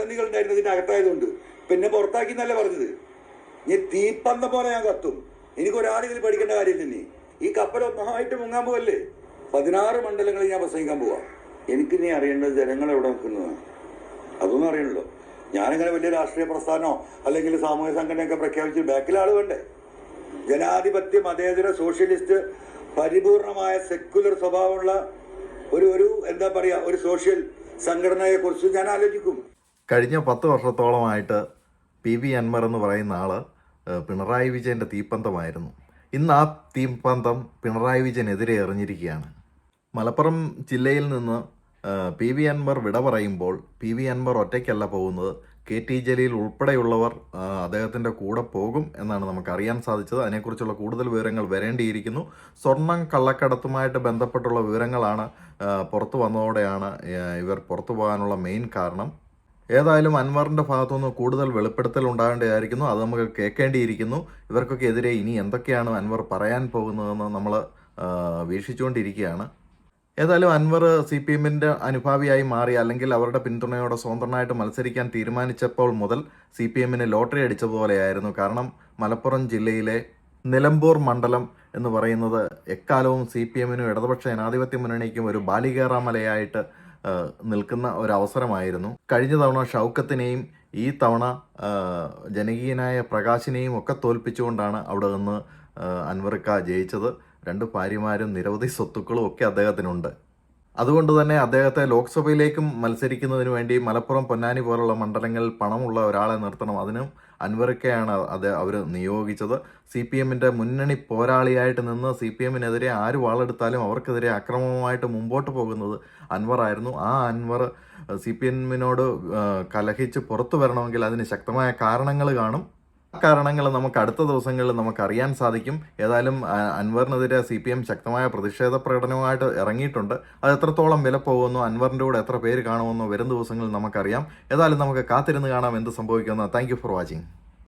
പ്രതിസന്ധികൾ ഉണ്ടായിരുന്നു ഇതിന്റെ അകത്തായതുകൊണ്ട്. പിന്നെ പുറത്താക്കി എന്നല്ല പറഞ്ഞത്? ഇനി തീപ്പന്ത പോലെ ഞാൻ കത്തും. എനിക്ക് ഒരാളിതിൽ പഠിക്കേണ്ട കാര്യം തന്നെ ഈ കപ്പൽ ഒന്നായിട്ട് മുങ്ങാൻ പോവല്ലേ? പതിനാറ് മണ്ഡലങ്ങളിൽ ഞാൻ പ്രസംഗിക്കാൻ പോവാം. നീ അറിയേണ്ടത് ജനങ്ങൾ എവിടെ നിൽക്കുന്നതാണ്? അതൊന്നും അറിയണല്ലോ. ഞാനിങ്ങനെ വലിയ രാഷ്ട്രീയ പ്രസ്ഥാനമോ അല്ലെങ്കിൽ സാമൂഹ്യ സംഘടനയൊക്കെ പ്രഖ്യാപിച്ച് ബാക്കിൽ ആൾ വേണ്ടേ? ജനാധിപത്യ മതേതര സോഷ്യലിസ്റ്റ് പരിപൂർണമായ സെക്യുലർ സ്വഭാവമുള്ള ഒരു ഒരു എന്താ പറയുക ഒരു സോഷ്യൽ സംഘടനയെക്കുറിച്ച് ഞാൻ ആലോചിക്കും. കഴിഞ്ഞ പത്ത് വർഷത്തോളമായിട്ട് പി വി അൻവർ എന്ന് പറയുന്ന ആൾ പിണറായി വിജയന്റെ തീപ്പന്തമായിരുന്നു. ഇന്ന് ആ തീപ്പന്തം പിണറായി വിജയനെതിരെ എറിഞ്ഞിരിക്കുകയാണ്. മലപ്പുറം ജില്ലയിൽ നിന്ന് പി വി അൻവർ വിട പറയുമ്പോൾ പി വി അൻവർ ഒറ്റയ്ക്കല്ല പോകുന്നത്. കെ ടി ജലീൽ ഉൾപ്പെടെയുള്ളവർ അദ്ദേഹത്തിന്റെ കൂടെ പോകും എന്നാണ് നമുക്ക് അറിയാൻ സാധിച്ചത്. അതിനെക്കുറിച്ചുള്ള കൂടുതൽ വിവരങ്ങൾ വരേണ്ടിയിരിക്കുന്നു. സ്വർണം കള്ളക്കടത്തുമായിട്ട് ബന്ധപ്പെട്ടുള്ള വിവരങ്ങളാണ് പുറത്തു വന്നതോടെയാണ് ഇവർ പുറത്തു പോകാനുള്ള മെയിൻ കാരണം. ഏതായാലും അൻവറിന്റെ ഭാഗത്തുനിന്ന് കൂടുതൽ വെളിപ്പെടുത്തൽ ഉണ്ടാകേണ്ടതായിരിക്കുന്നു. അത് നമുക്ക് കേൾക്കേണ്ടിയിരിക്കുന്നു. ഇവർക്കൊക്കെ എതിരെ ഇനി എന്തൊക്കെയാണ് അൻവർ പറയാൻ പോകുന്നതെന്ന് നമ്മൾ വീക്ഷിച്ചുകൊണ്ടിരിക്കുകയാണ്. ഏതായാലും അൻവർ സി പി എമ്മിന്റെ അനുഭാവിയായി മാറി അല്ലെങ്കിൽ അവരുടെ പിന്തുണയോടെ സ്വതന്ത്രനായിട്ട് മത്സരിക്കാൻ തീരുമാനിച്ചപ്പോൾ മുതൽ സി പി എമ്മിന് ലോട്ടറി അടിച്ചതുപോലെയായിരുന്നു. കാരണം മലപ്പുറം ജില്ലയിലെ നിലമ്പൂർ മണ്ഡലം എന്ന് പറയുന്നത് എക്കാലവും സി പി എമ്മിനും ഇടതുപക്ഷ ജനാധിപത്യ മുന്നണിക്കും ഒരു ബാലികേറാമലയായിട്ട് നിൽക്കുന്ന ഒരവസരമായിരുന്നു. കഴിഞ്ഞ തവണ ഷൗക്കത്തിനെയും ഈ തവണ ജനകീയനായ പ്രകാശിനെയും ഒക്കെ തോൽപ്പിച്ചുകൊണ്ടാണ് അവിടെ നിന്ന് അൻവർക്ക ജയിച്ചത്. രണ്ട് ഭാര്യമാരും നിരവധി സ്വത്തുക്കളും ഒക്കെ അദ്ദേഹത്തിനുണ്ട്. അതുകൊണ്ട് തന്നെ അദ്ദേഹത്തെ ലോക്സഭയിലേക്കും മത്സരിക്കുന്നതിന് വേണ്ടി മലപ്പുറം പൊന്നാനി പോലുള്ള മണ്ഡലങ്ങളിൽ പണമുള്ള ഒരാളെ നിർത്തണം. അതിനും അൻവറൊക്കെയാണ് അത് അവർ നിയോഗിച്ചത്. സി പി എമ്മിന്റെ മുന്നണി പോരാളിയായിട്ട് നിന്ന് സി പി എമ്മിനെതിരെ ആര് വാളെടുത്താലും അവർക്കെതിരെ അക്രമമായിട്ട് മുമ്പോട്ട് പോകുന്നത് അൻവറായിരുന്നു. ആ അൻവർ സി പി എമ്മിനോട് കലഹിച്ച് പുറത്തു വരണമെങ്കിൽ അതിന് ശക്തമായ കാരണങ്ങൾ കാണും. കാരണങ്ങൾ നമുക്ക് അടുത്ത ദിവസങ്ങളിൽ നമുക്ക് അറിയാൻ സാധിക്കും. ഏതായാലും അൻവറിനെതിരെ സി പി എം ശക്തമായ പ്രതിഷേധ പ്രകടനവുമായിട്ട് ഇറങ്ങിയിട്ടുണ്ട്. അത് എത്രത്തോളം വില പോകുന്നു അൻവറിന്റെ കൂടെ എത്ര പേര് കാണുമെന്നോ വരും ദിവസങ്ങളിൽ നമുക്കറിയാം. ഏതായാലും നമുക്ക് കാത്തിരുന്ന് കാണാം എന്ത് സംഭവിക്കുമെന്ന്. Thank for watching